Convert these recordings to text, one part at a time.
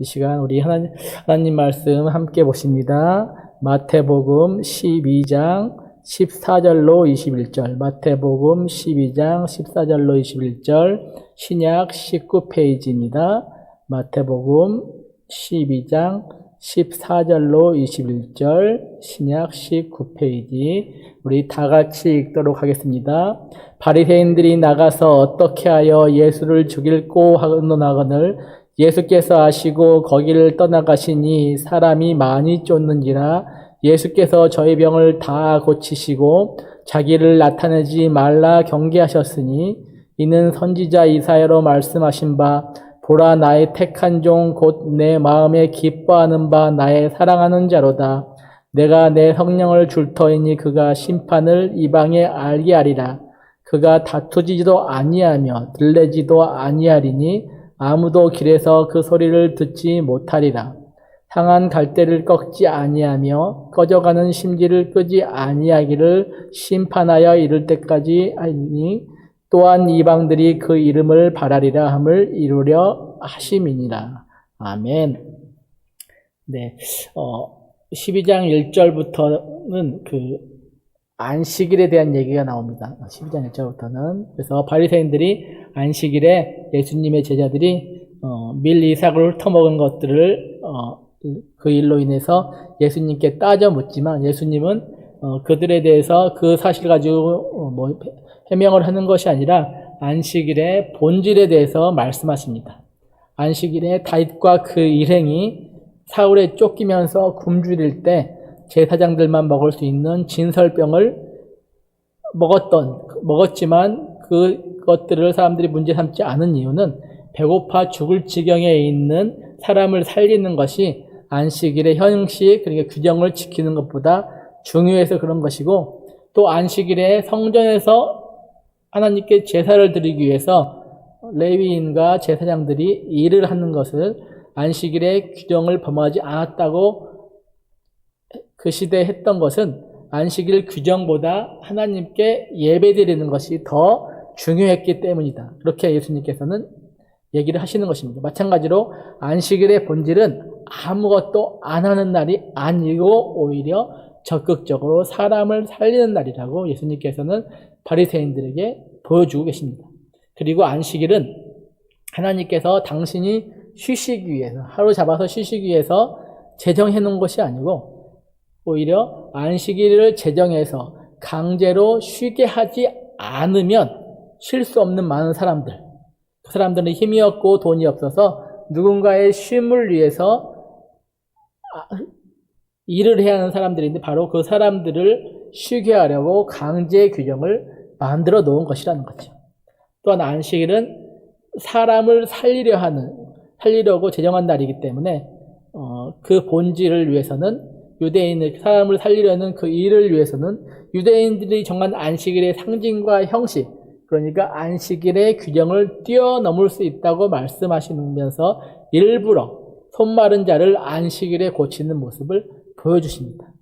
이 시간 우리 하나님, 하나님 말씀 함께 보십니다. 마태복음 12장 14절로 21절, 마태복음 12장 14절로 21절, 신약 19페이지입니다. 마태복음 12장 14절로 21절, 신약 19페이지. 우리 다 같이 읽도록 하겠습니다. 바리새인들이 나가서 어떻게 하여 예수를 죽일고 하노나거늘 예수께서 아시고 거기를 떠나가시니 사람이 많이 쫓는지라 예수께서 저희 병을 다 고치시고 자기를 나타내지 말라 경계하셨으니 이는 선지자 이사야로 말씀하신 바 보라 나의 택한 종 곧 내 마음에 기뻐하는 바 나의 사랑하는 자로다. 내가 내 성령을 줄 터이니 그가 심판을 이방에 알게 하리라. 그가 다투지도 아니하며 들레지도 아니하리니 아무도 길에서 그 소리를 듣지 못하리라. 상한 갈대를 꺾지 아니하며 꺼져가는 심지를 끄지 아니하기를 심판하여 이를 때까지 하니 또한 이방들이 그 이름을 바라리라 함을 이루려 하심이니라. 아멘. 네, 어, 12장 1절부터는 그 안식일에 대한 얘기가 나옵니다. 12장 1절부터는. 그래서 바리새인들이 안식일에 예수님의 제자들이 어, 밀 이삭을 훑어먹은 것들을 어, 그 일로 인해서 예수님께 따져 묻지만 예수님은 어, 그들에 대해서 그 사실 가지고 어, 뭐 해명을 하는 것이 아니라 안식일의 본질에 대해서 말씀하십니다. 안식일에 다윗과 그 일행이 사울에 쫓기면서 굶주릴 때 제사장들만 먹을 수 있는 진설병을 먹었던 먹었지만 그것들을 사람들이 문제 삼지 않은 이유는 배고파 죽을 지경에 있는 사람을 살리는 것이 안식일의 형식 그러니까 규정을 지키는 것보다 중요해서 그런 것이고 또 안식일에 성전에서 하나님께 제사를 드리기 위해서 레위인과 제사장들이 일을 하는 것을 안식일의 규정을 범하지 않았다고 그 시대에 했던 것은 안식일 규정보다 하나님께 예배드리는 것이 더 중요했기 때문이다. 그렇게 예수님께서는 얘기를 하시는 것입니다. 마찬가지로 안식일의 본질은 아무것도 안 하는 날이 아니고 오히려 적극적으로 사람을 살리는 날이라고 예수님께서는 바리새인들에게 보여주고 계십니다. 그리고 안식일은 하나님께서 당신이 쉬시기 위해서 하루 잡아서 쉬시기 위해서 제정해 놓은 것이 아니고 오히려 안식일을 제정해서 강제로 쉬게 하지 않으면 쉴 수 없는 많은 사람들. 그 사람들은 힘이 없고 돈이 없어서 누군가의 쉼을 위해서 아, 일을 해야 하는 사람들인데 바로 그 사람들을 쉬게 하려고 강제 규정을 만들어 놓은 것이라는 거죠. 또한 안식일은 사람을 살리려 하는, 살리려고 제정한 날이기 때문에 어, 그 본질을 위해서는 유대인의 사람을 살리려는 그 일을 위해서는 유대인들이 정한 안식일의 상징과 형식, 그러니까 안식일의 규정을 뛰어넘을 수 있다고 말씀하시면서 일부러 손 마른 자를 안식일에 고치는 모습을 보여주십니다.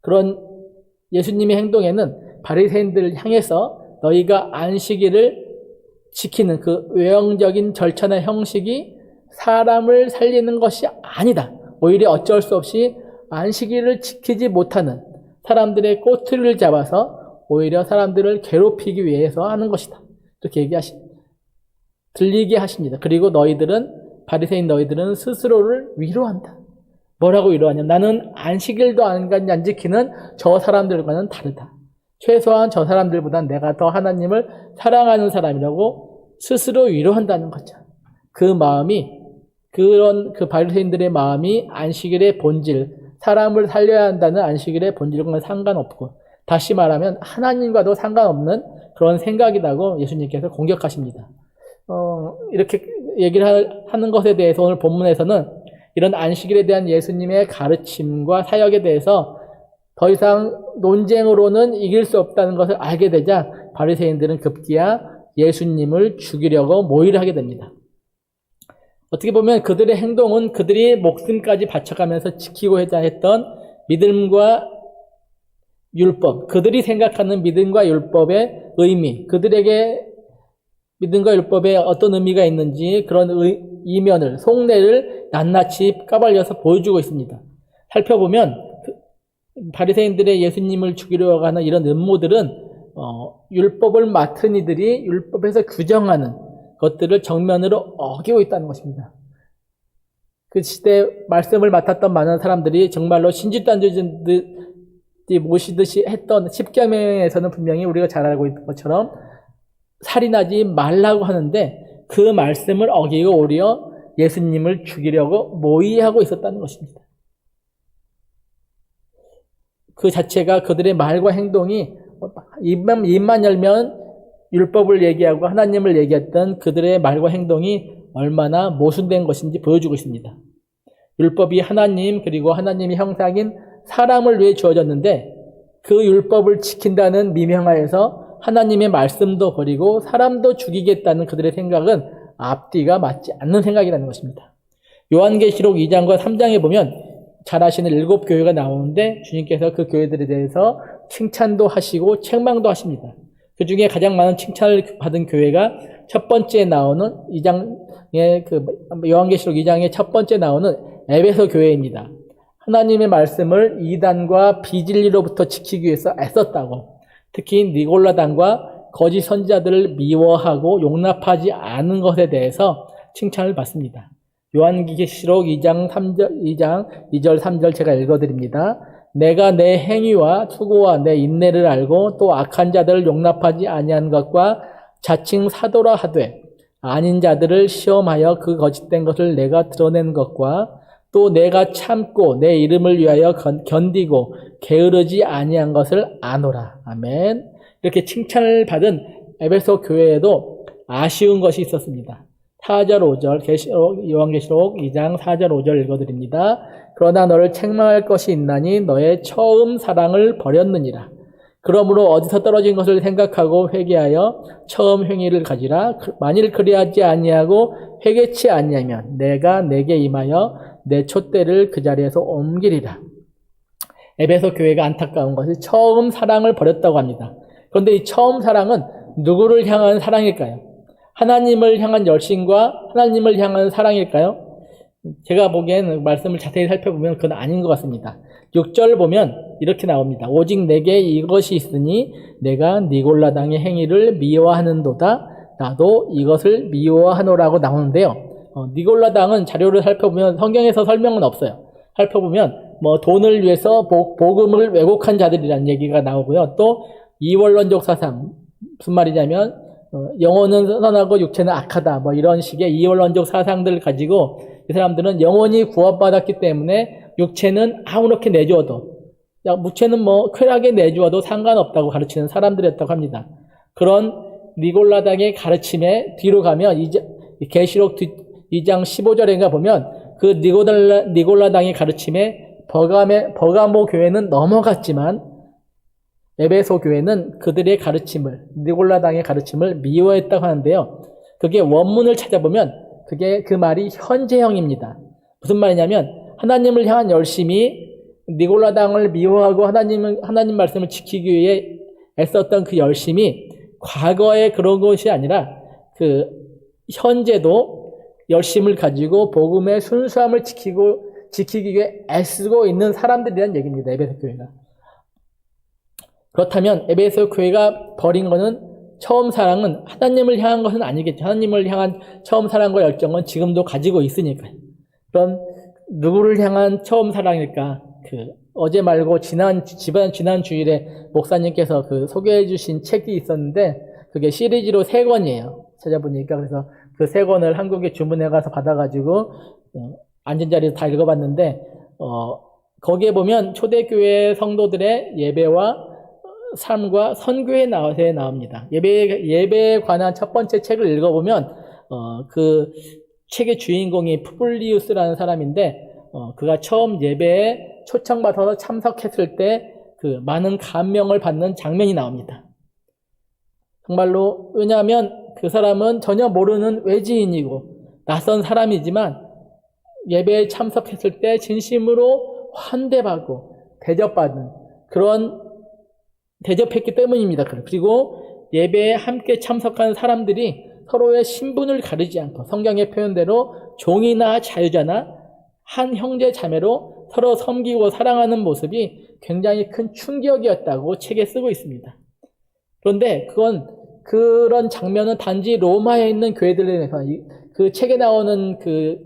그런 예수님의 행동에는 바리새인들을 향해서 너희가 안식일을 지키는 그 외형적인 절차나 형식이 사람을 살리는 것이 아니다. 오히려 어쩔 수 없이 안식일을 지키지 못하는 사람들의 꼬투리를 잡아서 오히려 사람들을 괴롭히기 위해서 하는 것이다. 이렇게 얘기하시, 들리게 하십니다. 그리고 너희들은, 바리새인 너희들은 스스로를 위로한다. 뭐라고 위로하냐? 나는 안식일도 안, 안 지키는 저 사람들과는 다르다. 최소한 저 사람들보다 내가 더 하나님을 사랑하는 사람이라고 스스로 위로한다는 거죠. 그 마음이 그런 그 바리새인들의 마음이 안식일의 본질, 사람을 살려야 한다는 안식일의 본질과는 상관없고 다시 말하면 하나님과도 상관없는 그런 생각이라고 예수님께서 공격하십니다. 어, 이렇게 얘기를 하는 것에 대해서 오늘 본문에서는 이런 안식일에 대한 예수님의 가르침과 사역에 대해서 더 이상 논쟁으로는 이길 수 없다는 것을 알게 되자 바리새인들은 급기야 예수님을 죽이려고 모의를 하게 됩니다. 어떻게 보면 그들의 행동은 그들이 목숨까지 바쳐가면서 지키고 했던 믿음과 율법, 그들이 생각하는 믿음과 율법의 의미, 그들에게 믿음과 율법에 어떤 의미가 있는지 그런 의- 이면을 속내를 낱낱이 까발려서 보여주고 있습니다. 살펴보면 그 바리새인들의 예수님을 죽이려고 하는 이런 음모들은 어, 율법을 맡은 이들이 율법에서 규정하는 것들을 정면으로 어기고 있다는 것입니다. 그 시대 말씀을 맡았던 많은 사람들이 정말로 신짓단주들이 모시듯이 했던 십계명에서는 분명히 우리가 잘 알고 있는 것처럼 살인하지 말라고 하는데 그 말씀을 어기고 오히려 예수님을 죽이려고 모의하고 있었다는 것입니다. 그 자체가 그들의 말과 행동이 입만, 입만 열면 율법을 얘기하고 하나님을 얘기했던 그들의 말과 행동이 얼마나 모순된 것인지 보여주고 있습니다. 율법이 하나님 그리고 하나님의 형상인 사람을 위해 주어졌는데 그 율법을 지킨다는 미명하에서 하나님의 말씀도 버리고 사람도 죽이겠다는 그들의 생각은 앞뒤가 맞지 않는 생각이라는 것입니다. 요한계시록 2장과 3장에 보면 잘 아시는 일곱 교회가 나오는데 주님께서 그 교회들에 대해서 칭찬도 하시고 책망도 하십니다. 그 중에 가장 많은 칭찬을 받은 교회가 첫 번째 나오는 2장의 그 요한계시록 2장의 첫 번째 나오는 에베소 교회입니다. 하나님의 말씀을 이단과 비진리로부터 지키기 위해서 애썼다고 특히 니골라단과 거짓 선지자들을 미워하고 용납하지 않은 것에 대해서 칭찬을 받습니다. 요한계시록 2장 3절 2장 2절 3절 제가 읽어 드립니다. 내가 내 행위와 수고와 내 인내를 알고 또 악한 자들을 용납하지 아니한 것과 자칭 사도라 하되 아닌 자들을 시험하여 그 거짓된 것을 내가 드러낸 것과 또 내가 참고 내 이름을 위하여 견- 견디고 게으르지 아니한 것을 아노라. 아멘. 이렇게 칭찬을 받은 에베소 교회에도 아쉬운 것이 있었습니다. 4절 5절 계시록 요한계시록 2장 4절 5절 읽어드립니다. 그러나 너를 책망할 것이 있나니 너의 처음 사랑을 버렸느니라. 그러므로 어디서 떨어진 것을 생각하고 회개하여 처음 행위를 가지라. 그- 만일 그리하지 아니하고 회개치 아니하면 내가 내게 임하여 내 촛대를 그 자리에서 옮기리라. 에베소 교회가 안타까운 것이 처음 사랑을 버렸다고 합니다. 그런데 이 처음 사랑은 누구를 향한 사랑일까요? 하나님을 향한 열심과 하나님을 향한 사랑일까요? 제가 보기에는 말씀을 자세히 살펴보면 그건 아닌 것 같습니다. 6절 보면 이렇게 나옵니다. 오직 내게 이것이 있으니 내가 니골라당의 행위를 미워하는도다. 나도 이것을 미워하노라고 나오는데요. 어, 니골라당은 자료를 살펴보면 성경에서 설명은 없어요. 살펴보면 뭐 돈을 위해서 복, 복음을 왜곡한 자들이라는 얘기가 나오고요. 또 이원론적 사상 무슨 말이냐면 어, 영혼은 선하고 육체는 악하다 뭐 이런 식의 이원론적 사상들을 가지고 이 사람들은 영혼이 구원받았기 때문에 육체는 아무렇게 내주어도 야, 무체는 뭐 쾌락에 내주어도 상관없다고 가르치는 사람들이었다고 합니다. 그런 니골라당의 가르침에 뒤로 가면 이제 계시록 2장 15절인가 보면 그 니골라, 니골라당의 가르침에 버감의, 버가모 교회는 넘어갔지만 에베소 교회는 그들의 가르침을 니골라당의 가르침을 미워했다고 하는데요. 그게 원문을 찾아보면 그게 그 말이 현재형입니다. 무슨 말이냐면 하나님을 향한 열심이 니골라당을 미워하고 하나님을 하나님 말씀을 지키기 위해 애썼던 그 열심이 과거의 그런 것이 아니라 그 현재도 열심을 가지고 복음의 순수함을 지키고 지키기 위해 애쓰고 있는 사람들이란 얘기입니다. 에베소 교회가. 그렇다면 에베소 교회가 버린 것은 처음 사랑은 하나님을 향한 것은 아니겠죠. 하나님을 향한 처음 사랑과 열정은 지금도 가지고 있으니까요. 그럼 누구를 향한 처음 사랑일까? 그 어제 말고 지난 지난 지난 주일에 목사님께서 그 소개해 주신 책이 있었는데 그게 시리즈로 세 권이에요. 찾아보니까 그래서 그 세 권을 한국에 주문해 가서 받아 가지고 어, 앉은 자리에서 다 읽어 봤는데 어, 거기에 보면 초대교회 성도들의 예배와 삶과 선교에 나와서 나옵니다. 예배 예배에 관한 첫 번째 책을 읽어보면 어, 그 책의 주인공이 푸블리우스라는 사람인데 어, 그가 처음 예배에 초청받아서 참석했을 때 그 많은 감명을 받는 장면이 나옵니다. 정말로 왜냐하면 그 사람은 전혀 모르는 외지인이고 낯선 사람이지만 예배에 참석했을 때 진심으로 환대받고 대접받는 그런 대접했기 때문입니다. 그리고 예배에 함께 참석한 사람들이 서로의 신분을 가리지 않고 성경의 표현대로 종이나 자유자나 한 형제 자매로 서로 섬기고 사랑하는 모습이 굉장히 큰 충격이었다고 책에 쓰고 있습니다. 그런데 그건 그런 장면은 단지 로마에 있는 교회들에서 그 책에 나오는 그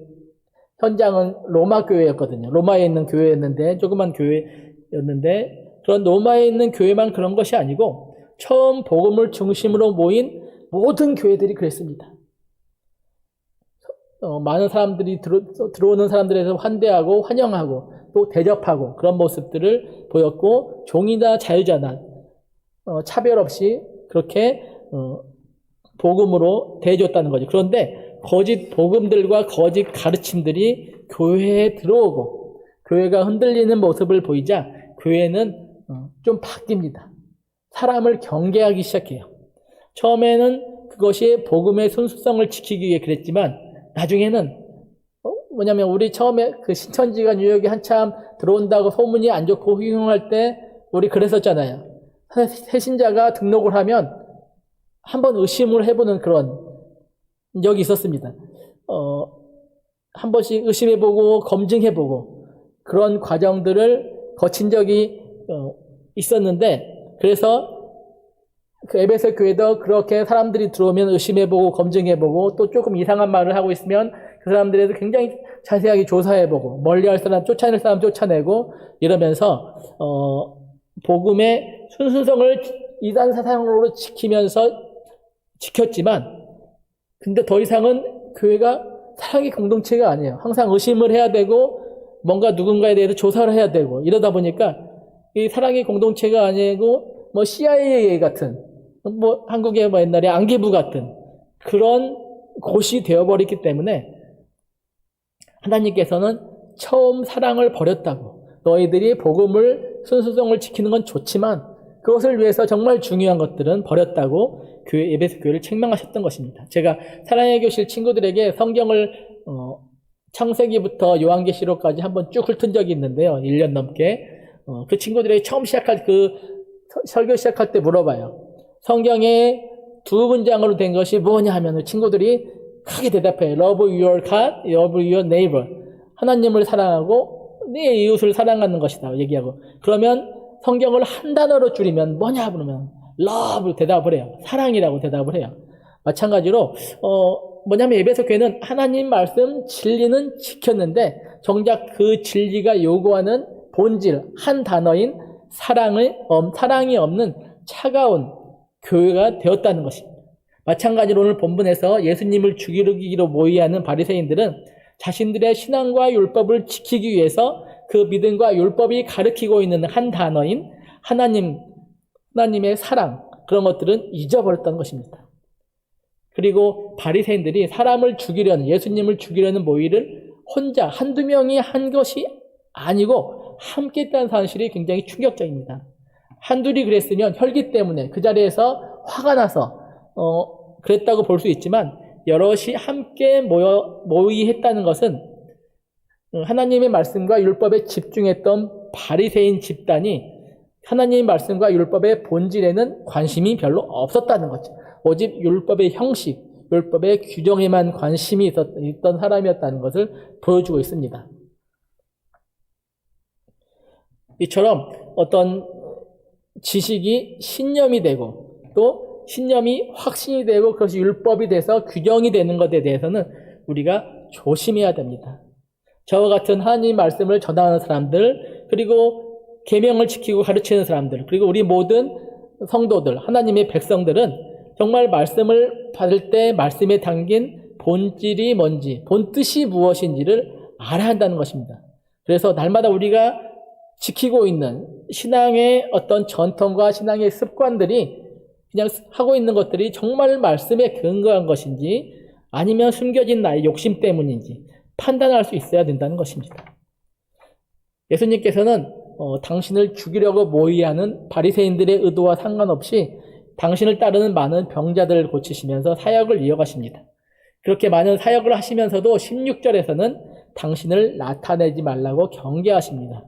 현장은 로마 교회였거든요. 로마에 있는 교회였는데 조그만 교회였는데 그런 로마에 있는 교회만 그런 것이 아니고 처음 복음을 중심으로 모인 모든 교회들이 그랬습니다. 어, 많은 사람들이 들어, 들어오는 사람들에서 환대하고 환영하고 또 대접하고 그런 모습들을 보였고 종이나 자유자나 어, 차별 없이 그렇게 어, 복음으로 대해줬다는 거죠. 그런데 거짓 복음들과 거짓 가르침들이 교회에 들어오고 교회가 흔들리는 모습을 보이자 교회는 어, 좀 바뀝니다. 사람을 경계하기 시작해요. 처음에는 그것이 복음의 순수성을 지키기 위해 그랬지만 나중에는 어? 뭐냐면 우리 처음에 그 신천지가 뉴욕에 한참 들어온다고 소문이 안 좋고 휘황할 때 우리 그랬었잖아요. 새신자가 등록을 하면 한번 의심을 해보는 그런 적이 있었습니다. 어, 한 번씩 의심해보고 검증해보고 그런 과정들을 거친 적이 어, 있었는데 그래서 그 에베소 교회도 그렇게 사람들이 들어오면 의심해보고 검증해보고 또 조금 이상한 말을 하고 있으면 그 사람들에도 굉장히 자세하게 조사해보고 멀리할 사람 쫓아낼 사람 쫓아내고 이러면서 어, 복음의 순수성을 이단 사상으로 지키면서 지켰지만 근데 더 이상은 교회가 사랑의 공동체가 아니에요. 항상 의심을 해야 되고 뭔가 누군가에 대해서 조사를 해야 되고 이러다 보니까 이 사랑의 공동체가 아니고 뭐 CIA 같은 뭐 한국의 뭐 옛날에 안기부 같은 그런 곳이 되어버렸기 때문에 하나님께서는 처음 사랑을 버렸다고 너희들이 복음을 순수성을 지키는 건 좋지만 그것을 위해서 정말 중요한 것들은 버렸다고 교회 예배소 교회를 책망하셨던 것입니다. 제가 사랑의 교실 친구들에게 성경을 어, 창세기부터 요한계시록까지 한번 쭉 훑은 적이 있는데요. 1년 넘게 어, 그 친구들에게 처음 시작할 그 설교 시작할 때 물어봐요. 성경에 두 문장으로 된 것이 뭐냐 하면 친구들이 크게 대답해요. Love your God, love your neighbor. 하나님을 사랑하고 네 이웃을 사랑하는 것이다 얘기하고 그러면 성경을 한 단어로 줄이면 뭐냐 그러면 love 대답을 해요. 사랑이라고 대답을 해요. 마찬가지로 어 뭐냐면 에베소 교회는 하나님 말씀 진리는 지켰는데 정작 그 진리가 요구하는 본질 한 단어인 사랑을 사랑이 없는 차가운 교회가 되었다는 것입니다. 마찬가지로 오늘 본문에서 예수님을 죽이기로 모의하는 바리새인들은 자신들의 신앙과 율법을 지키기 위해서 그 믿음과 율법이 가르치고 있는 한 단어인 하나님 하나님의 사랑 그런 것들은 잊어버렸다는 것입니다. 그리고 바리새인들이 사람을 죽이려는 예수님을 죽이려는 모의를 혼자 한두 명이 한 것이 아니고 함께 했다는 사실이 굉장히 충격적입니다. 한둘이 그랬으면 혈기 때문에 그 자리에서 화가 나서 어, 그랬다고 볼 수 있지만 여럿이 함께 모여 모의했다는 것은 하나님의 말씀과 율법에 집중했던 바리새인 집단이 하나님의 말씀과 율법의 본질에는 관심이 별로 없었다는 거죠. 오직 율법의 형식, 율법의 규정에만 관심이 있었, 있던 사람이었다는 것을 보여주고 있습니다. 이처럼 어떤 지식이 신념이 되고 또 신념이 확신이 되고 그것이 율법이 돼서 규정이 되는 것에 대해서는 우리가 조심해야 됩니다. 저와 같은 하나님 말씀을 전하는 사람들 그리고 계명을 지키고 가르치는 사람들 그리고 우리 모든 성도들 하나님의 백성들은 정말 말씀을 받을 때 말씀에 담긴 본질이 뭔지 본뜻이 무엇인지를 알아야 한다는 것입니다. 그래서 날마다 우리가 지키고 있는 신앙의 어떤 전통과 신앙의 습관들이 그냥 하고 있는 것들이 정말 말씀에 근거한 것인지 아니면 숨겨진 나의 욕심 때문인지 판단할 수 있어야 된다는 것입니다. 예수님께서는 어, 당신을 죽이려고 모의하는 바리새인들의 의도와 상관없이 당신을 따르는 많은 병자들을 고치시면서 사역을 이어가십니다. 그렇게 많은 사역을 하시면서도 16절에서는 당신을 나타내지 말라고 경계하십니다.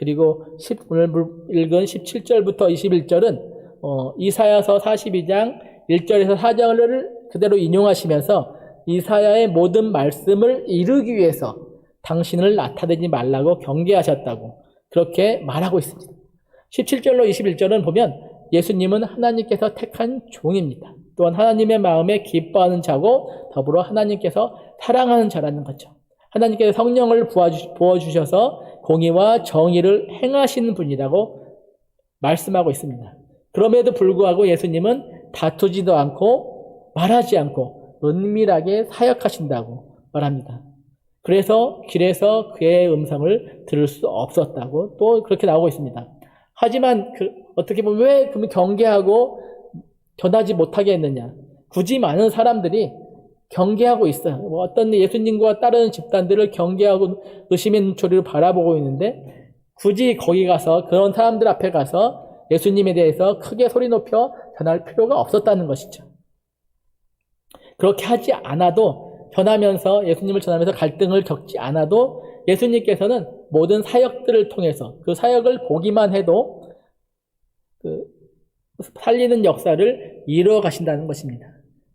그리고 10, 오늘 읽은 17절부터 21절은 어, 이사야서 42장 1절에서 4절을 그대로 인용하시면서 이사야의 모든 말씀을 이루기 위해서 당신을 나타내지 말라고 경계하셨다고 그렇게 말하고 있습니다. 17절로 21절은 보면 예수님은 하나님께서 택한 종입니다. 또한 하나님의 마음에 기뻐하는 자고 더불어 하나님께서 사랑하는 자라는 거죠. 하나님께서 성령을 부어주- 부어주셔서 공의와 정의를 행하시는 분이라고 말씀하고 있습니다. 그럼에도 불구하고 예수님은 다투지도 않고 말하지 않고 은밀하게 사역하신다고 말합니다. 그래서 길에서 그의 음성을 들을 수 없었다고 또 그렇게 나오고 있습니다. 하지만 그 어떻게 보면 왜 그러면 경계하고 전하지 못하게 했느냐? 굳이 많은 사람들이 경계하고 있어요. 뭐 어떤 예수님과 다른 집단들을 경계하고 의심의 눈초리로 바라보고 있는데 굳이 거기 가서 그런 사람들 앞에 가서 예수님에 대해서 크게 소리 높여 전할 필요가 없었다는 것이죠. 그렇게 하지 않아도 전하면서 예수님을 전하면서 갈등을 겪지 않아도 예수님께서는 모든 사역들을 통해서 그 사역을 보기만 해도 그 살리는 역사를 이루어 가신다는 것입니다.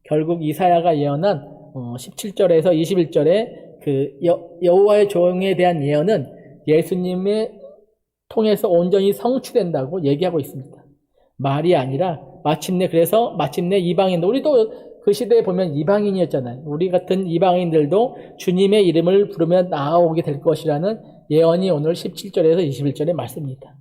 결국 이사야가 예언한 어, 17절에서 21절의 그 여, 여호와의 종에 대한 예언은 예수님의 통해서 온전히 성취된다고 얘기하고 있습니다. 말이 아니라 마침내 그래서 마침내 이방인들 우리도 그 시대에 보면 이방인이었잖아요. 우리 같은 이방인들도 주님의 이름을 부르면 나아오게 될 것이라는 예언이 오늘 17절에서 21절의 말씀입니다.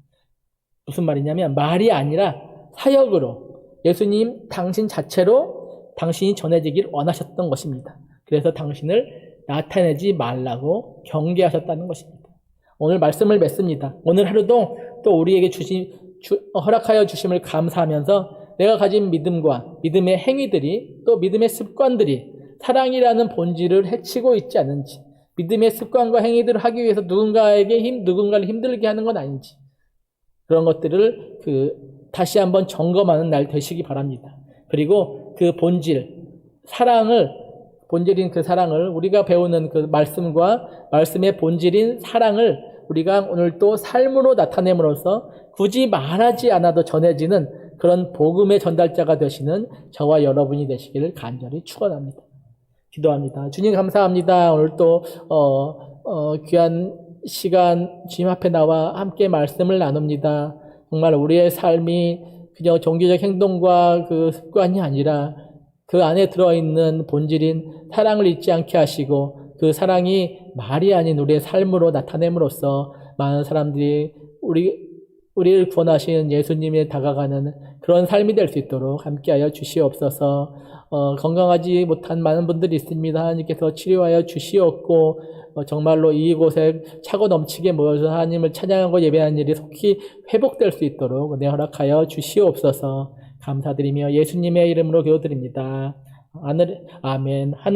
무슨 말이냐면 말이 아니라 사역으로 예수님 당신 자체로 당신이 전해지길 원하셨던 것입니다. 그래서 당신을 나타내지 말라고 경계하셨다는 것입니다. 오늘 말씀을 맺습니다. 오늘 하루도 또 우리에게 주신 주- 허락하여 주심을 감사하면서 내가 가진 믿음과 믿음의 행위들이 또 믿음의 습관들이 사랑이라는 본질을 해치고 있지 않은지 믿음의 습관과 행위들을 하기 위해서 누군가에게 힘 누군가를 힘들게 하는 건 아닌지 그런 것들을 그 다시 한번 점검하는 날 되시기 바랍니다. 그리고 그 본질 사랑을 본질인 그 사랑을 우리가 배우는 그 말씀과 말씀의 본질인 사랑을 우리가 오늘 또 삶으로 나타냄으로써 굳이 말하지 않아도 전해지는 그런 복음의 전달자가 되시는 저와 여러분이 되시기를 간절히 축원합니다. 기도합니다. 주님 감사합니다. 오늘 또 어, 어, 귀한 시간 주님 앞에 나와 함께 말씀을 나눕니다. 정말 우리의 삶이 그냥 종교적 행동과 그 습관이 아니라 그 안에 들어있는 본질인 사랑을 잊지 않게 하시고 그 사랑이 말이 아닌 우리의 삶으로 나타냄으로써 많은 사람들이 우리 우리를 구원하신 예수님에 다가가는 그런 삶이 될 수 있도록 함께하여 주시옵소서. 어, 건강하지 못한 많은 분들이 있습니다. 하나님께서 치료하여 주시옵고 어, 정말로 이곳에 차고 넘치게 모여서 하나님을 찬양하고 예배하는 일이 속히 회복될 수 있도록 은혜 허락하여 주시옵소서. 감사드리며 예수님의 이름으로 기도드립니다. 하늘 아멘. 하늘